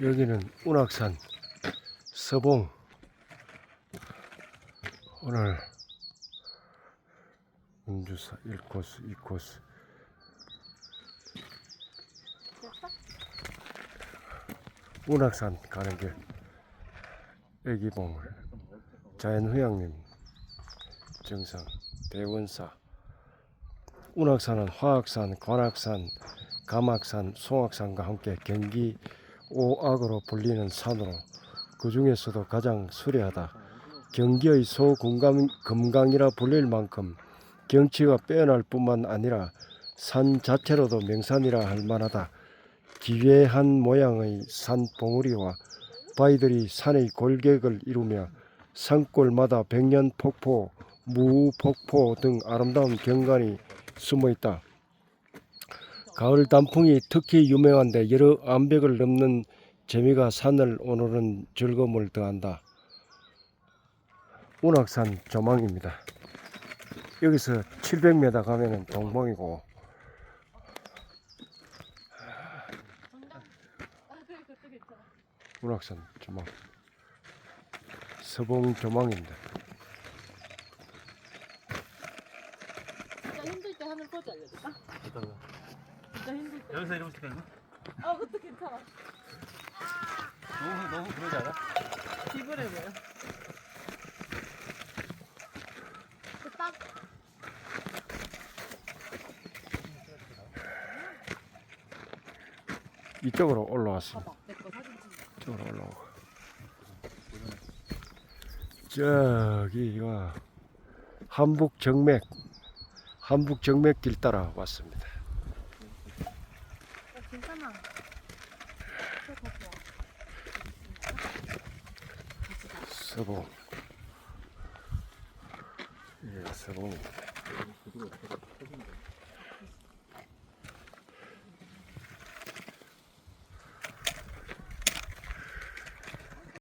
여기는 운악산 서봉. 오늘 운주사 1코스 2코스. 운악산 가는 길 애기봉 자연휴양림 정상 대원사. 운악산은 화악산, 관악산, 감악산, 송악산과 함께 경기 오악으로 불리는 산으로 그 중에서도 가장 수려하다. 경기의 소금강 금강이라 불릴 만큼 경치가 빼어날 뿐만 아니라 산 자체로도 명산이라 할 만하다. 기괴한 모양의 산 봉우리와 바위들이 산의 골격을 이루며 산골마다 백년 폭포, 무폭포 등 아름다운 경관이 숨어 있다. 가을 단풍이 특히 유명한데 여러 암벽을 넘는 재미가 산을 오르는 즐거움을 더한다. 운악산 조망입니다. 여기서 700m 가면은 동봉이고 운악산 조망 서봉 조망입니다. 힘들 때 하는 포즈 알려줄까? 진짜 힘들 때. 여기서 이러면 되는 거? 아, 그것도 괜찮아. 너무 너무 그러지 않아? 비브레 보여. 그딱 이쪽으로 올라왔습니다. 봐봐. 내거 사진 찍 이쪽으로 올라오고 저기가 한북 정맥 한북 정맥길 따라 왔습니다. 어, 괜찮아. 저거 좋아. 서봉 예, 서봉입니다.